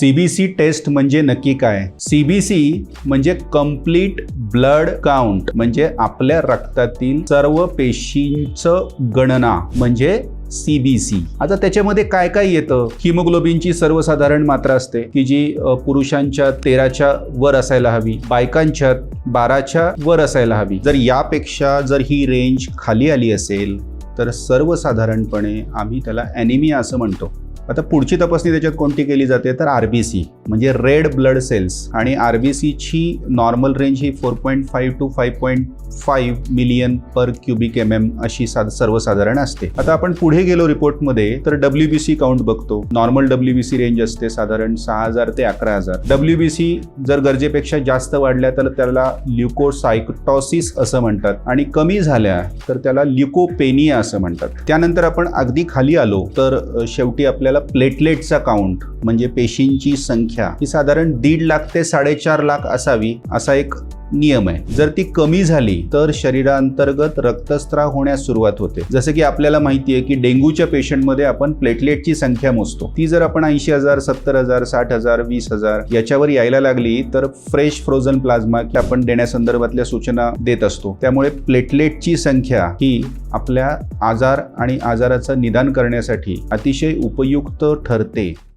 CBC taste म्हणजे नक्की काय? सीबीसी म्हणजे कंप्लीट ब्लड काउंट म्हणजे आपल्या रक्तातील सर्व पेशींचं गणना म्हणजे सीबीसी आता त्याच्यामध्ये काय काय येतं? हिमोग्लोबिनची सर्वसाधारण मात्रा असते की जी पुरुषांच्या तेराच्या वर असायला हवी बायकांच्या बाराच्या वर असायला हवी. जर यापेक्षा जर ही रेंज खाली आली असेल तर सर्वसाधारणपणे आम्ही त्याला ॲनिमिया असं म्हणतो. आता पुढची तपासणी त्याच्यात कोणती केली जाते? तर आर बी सी. म्हणजे रेड ब्लड सेल्स आणि आर बी सीची normal range he four point five to five point five million per cubic M M अशी सर्वसाधारण असते. आता आपण पुढे गेलो रिपोर्टमध्ये तर डब्ल्यू बी सी काउंट बघतो. Normal W B C range असते साधारण सहा हजार ते अकरा हजार. डब्ल्यू बी सी जर गरजेपेक्षा जास्त वाढल्या तर त्याला ल्युकोसायटॉसिस असं म्हणतात. आणि कमी झाल्या तर त्याला ल्युकोपेनिया असं म्हणतात. त्यानंतर आपण अगदी खाली आलो तर शेवटी आपल्याला प्लेटलेटचा काउंट म्हणजे पेशींची संख्या ही साधारण दीड लाख ते साडेचार लाख असावी असा एक नियम आहे. जर ती कमी झाली तर शरीरांतर्गत रक्तस्राव होण्यास सुरुवात होते. जसं की आपल्याला माहिती आहे की डेंग्यूच्या पेशंटमध्ये आपण प्लेटलेटची संख्या मोजतो. ती जर आपण ऐंशी हजार सत्तर हजार साठ हजार वीस हजार याच्यावर यायला लागली तर फ्रेश फ्रोझन प्लाझ्मा की आपण देण्यासंदर्भातल्या सूचना देत असतो. त्यामुळे प्लेटलेटची संख्या ही आपल्या आजार आणि आजाराचं निदान करण्यासाठी अतिशय उपयुक्त ठरते.